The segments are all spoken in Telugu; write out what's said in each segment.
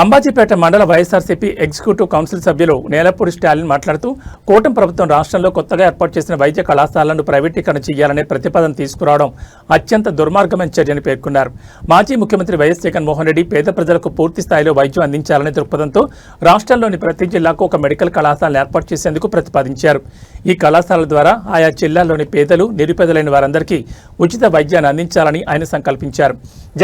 అంబాజీపేట మండల వైఎస్ఆర్సీపీ ఎగ్జిక్యూటివ్ కౌన్సిల్ సభ్యులు నేలపూడి స్టాలిన్ మాట్లాడుతూ కూటమి ప్రభుత్వం రాష్ట్రంలో కొత్తగా ఏర్పాటు చేసిన వైద్య కళాశాలను ప్రైవేటీకరణ చేయాలనే ప్రతిపాదన తీసుకురావడం అత్యంత దుర్మార్గమైన చర్యని పేర్కొన్నారు. మాజీ ముఖ్యమంత్రి వైఎస్ జగన్మోహన్ రెడ్డి పేద ప్రజలకు పూర్తి స్థాయిలో వైద్యం అందించాలనే దృక్పథంతో రాష్ట్రంలోని ప్రతి జిల్లాకు ఒక మెడికల్ కళాశాలను ఏర్పాటు చేసేందుకు ప్రతిపాదించారు. ఈ కళాశాల ద్వారా ఆయా జిల్లాల్లోని పేదలు నిరుపేదలైన వారందరికీ ఉచిత వైద్యాన్ని అందించాలని ఆయన సంకల్పించారు.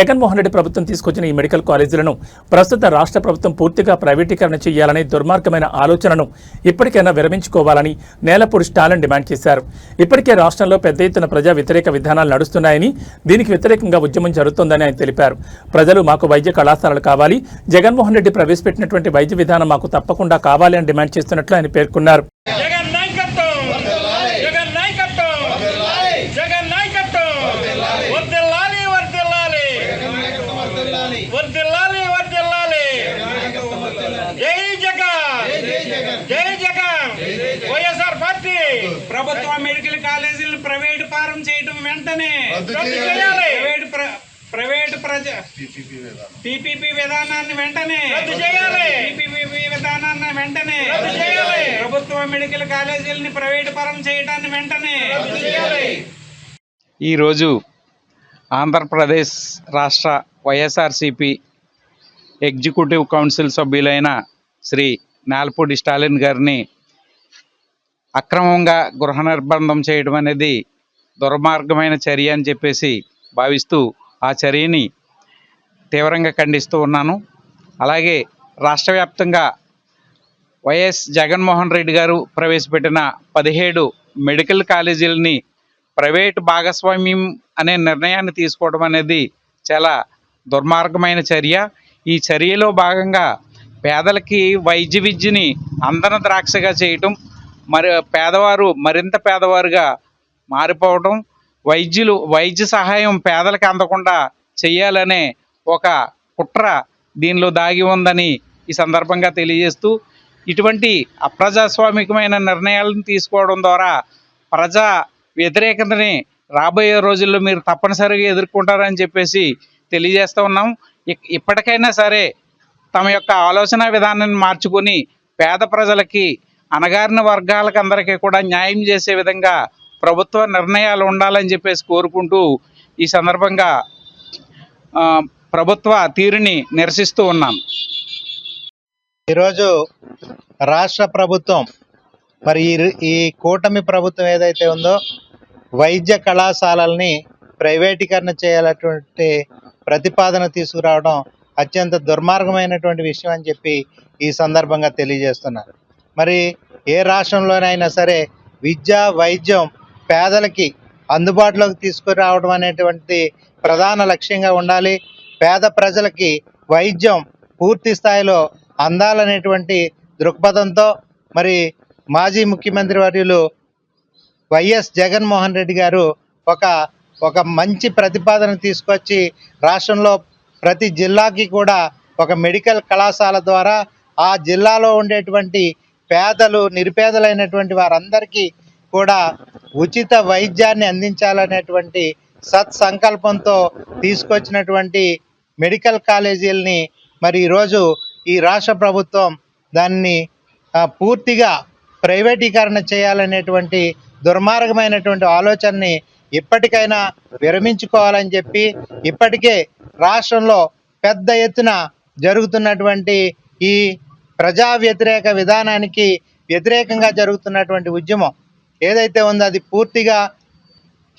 జగన్మోహన్ రెడ్డి ప్రభుత్వం తీసుకొచ్చిన ఈ మెడికల్ కాలేజీలను ప్రస్తుత రాష్ట్ర ప్రభుత్వం పూర్తిగా ప్రైవేటీకరణ చేయాలనే దుర్మార్గమైన ఆలోచనను ఇప్పటికైనా విరమించుకోవాలని నేలపూడి స్టాలిన్ డిమాండ్ చేశారు. ఇప్పటికే రాష్ట్రంలో పెద్ద ఎత్తున ప్రజా వ్యతిరేక విధానాలు నడుస్తున్నాయని దీనికి వ్యతిరేకంగా ఉద్యమం జరుగుతోందని ఆయన తెలిపారు. ప్రజలు మాకు వైద్య కళాశాలలు కావాలి జగన్మోహన్ రెడ్డి ప్రవేశపెట్టినటువంటి వైద్య విధానం మాకు తప్పకుండా కావాలి అని డిమాండ్ చేస్తున్నట్లు ఆయన పేర్కొన్నారు. మెడికల్ కాలేజీలను ప్రైవేట్ పారం చేయడం వెంటనే. ప్రైవేట్ ప్ర- ప్రైవేట్ ప్రజ పీపీపీ విధానాన్ని వెంటనే. రద్దు చేయాలి. పీపీపీ విధానాన్ని వెంటనే. రద్దు చేయాలి. ప్రభుత్వ మెడికల్ కాలేజీలని ప్రైవేట్ పరం చేయడాన్ని వెంటనే. రద్దు చేయాలి. ఈరోజు ఆంధ్రప్రదేశ్ రాష్ట్ర వైఎస్ఆర్సిపి ఎగ్జిక్యూటివ్ కౌన్సిల్ సభ్యులైన శ్రీ నాల్పూడి స్టాలిన్ గారిని అక్రమంగా గృహ నిర్బంధం చేయడం అనేది దుర్మార్గమైన చర్య అని చెప్పేసి భావిస్తూ ఆ చర్యని తీవ్రంగా ఖండిస్తూ ఉన్నాను. అలాగే రాష్ట్ర వ్యాప్తంగా వైఎస్ జగన్మోహన్ రెడ్డి గారు ప్రవేశపెట్టిన పదిహేడు మెడికల్ కాలేజీలని ప్రైవేట్ భాగస్వామ్యం అనే నిర్ణయాన్ని తీసుకోవడం అనేది చాలా దుర్మార్గమైన చర్య. ఈ చర్యలో భాగంగా పేదలకి వైద్య విద్యని అందన ద్రాక్షగా చేయటం మరి పేదవారు మరింత పేదవారుగా మారిపోవటం వైద్యులు వైద్య సహాయం పేదలకు అందకుండా చేయాలనే ఒక కుట్ర దీనిలో దాగి ఉందని ఈ సందర్భంగా తెలియజేస్తూ ఇటువంటి అప్రజాస్వామికమైన నిర్ణయాలను తీసుకోవడం ద్వారా ప్రజా వ్యతిరేకతని రాబోయే రోజుల్లో మీరు తప్పనిసరిగా ఎదుర్కొంటారని చెప్పేసి తెలియజేస్తూ ఉన్నాం. ఇక్- ఇప్పటికైనా సరే తమ యొక్క ఆలోచన విధానాన్ని మార్చుకొని పేద ప్రజలకి అణగారిన వర్గాలకు అందరికీ కూడా న్యాయం చేసే విధంగా ప్రభుత్వ నిర్ణయాలు ఉండాలని చెప్పేసి కోరుకుంటూ ఈ సందర్భంగా ప్రభుత్వ తీరుని నిరసిస్తూ ఉన్నాను ఈరోజు రాష్ట్ర ప్రభుత్వం మరి ఈ కూటమి ప్రభుత్వం ఏదైతే ఉందో వైద్య కళాశాలల్ని ప్రైవేటీకరణ చేయాలటువంటి ప్రతిపాదన తీసుకురావడం అత్యంత దుర్మార్గమైనటువంటి విషయం అని చెప్పి ఈ సందర్భంగా తెలియజేస్తున్నారు మరి ఏ రాష్ట్రంలోనైనా సరే విద్య వైద్యం పేదలకి అందుబాటులోకి తీసుకురావడం అనేటువంటి ప్రధాన లక్ష్యంగా ఉండాలి. పేద ప్రజలకి వైద్యం పూర్తి స్థాయిలో అందాలనేటువంటి దృక్పథంతో మరి మాజీ ముఖ్యమంత్రి వర్యులు వైఎస్ జగన్మోహన్ రెడ్డి గారు ఒక ఒక మంచి ప్రతిపాదన తీసుకొచ్చి రాష్ట్రంలో ప్రతి జిల్లాకి కూడా ఒక మెడికల్ కళాశాల ద్వారా ఆ జిల్లాలో ఉండేటువంటి పేదలు నిరుపేదలైనటువంటి వారందరికీ కూడా ఉచిత వైద్యాన్ని అందించాలనేటువంటి సత్సంకల్పంతో తీసుకొచ్చినటువంటి మెడికల్ కాలేజీలని మరి ఈరోజు ఈ రాష్ట్ర ప్రభుత్వం దాన్ని పూర్తిగా ప్రైవేటీకరణ చేయాలనేటువంటి దుర్మార్గమైనటువంటి ఆలోచనని ఇప్పటికైనా విరమించుకోవాలని చెప్పి ఇప్పటికే రాష్ట్రంలో పెద్ద ఎత్తున జరుగుతున్నటువంటి ఈ ప్రజా వ్యతిరేక విధానానికి వ్యతిరేకంగా జరుగుతున్నటువంటి ఉద్యమం ఏదైతే ఉందో అది పూర్తిగా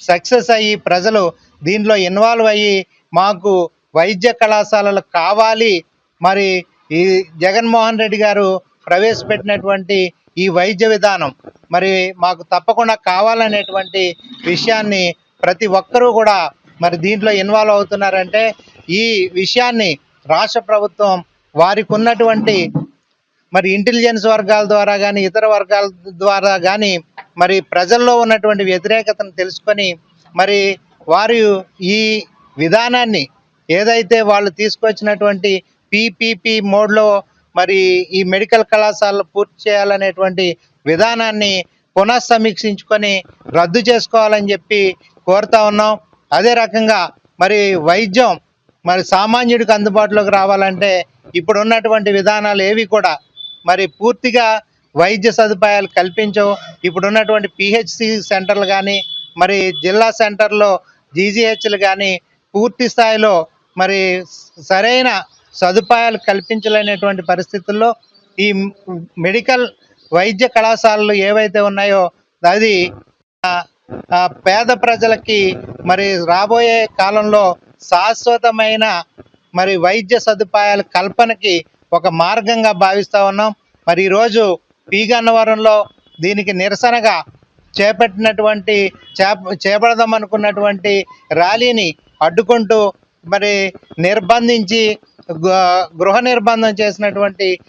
సక్సెస్ అయ్యి ప్రజలు దీంట్లో ఇన్వాల్వ్ అయ్యి మాకు వైద్య కళాశాలలు కావాలి. మరి ఈ జగన్మోహన్ రెడ్డి గారు ప్రవేశపెట్టినటువంటి ఈ వైద్య విధానం మరి మాకు తప్పకుండా కావాలనేటువంటి విషయాన్ని ప్రతి ఒక్కరూ కూడా మరి దీంట్లో ఇన్వాల్వ్ అవుతున్నారంటే ఈ విషయాన్ని రాష్ట్ర ప్రభుత్వం వారికి ఉన్నటువంటి మరి ఇంటెలిజెన్స్ వర్గాల ద్వారా కానీ ఇతర వర్గాల ద్వారా కానీ మరి ప్రజల్లో ఉన్నటువంటి వ్యతిరేకతను తెలుసుకొని మరి వారు ఈ విధానాన్ని ఏదైతే వాళ్ళు తీసుకొచ్చినటువంటి పీపీపీ మోడ్లో మరి ఈ మెడికల్ కళాశాలలు పూర్తి చేయాలనేటువంటి విధానాన్ని పునఃసమీక్షించుకొని రద్దు చేసుకోవాలని చెప్పి కోరుతా ఉన్నాం. అదే రకంగా మరి వైద్యం మరి సామాన్యుడికి అందుబాటులోకి రావాలంటే ఇప్పుడు ఉన్నటువంటి విధానాలు ఏవి కూడా మరి పూర్తిగా వైద్య సదుపాయాలు కల్పించవు. ఇప్పుడు ఉన్నటువంటి పిహెచ్సి సెంటర్లు కానీ మరి జిల్లా సెంటర్లో జీజీహెచ్లు కానీ పూర్తి స్థాయిలో మరి సరైన సదుపాయాలు కల్పించలేనటువంటి పరిస్థితుల్లో ఈ మెడికల్ వైద్య కళాశాలలు ఏవైతే ఉన్నాయో అది పేద ప్రజలకి మరి రాబోయే కాలంలో శాశ్వతమైన మరి వైద్య సదుపాయాల కల్పనకి ఒక మార్గంగా భావిస్తూ ఉన్నాం. మరి ఈరోజు పీగన్నవరంలో దీనికి నిరసనగా చేపట్టినటువంటి చేప చేపడదాం అనుకున్నటువంటి ర్యాలీని అడ్డుకుంటూ మరి నిర్బంధించి గృహ నిర్బంధం చేసినటువంటి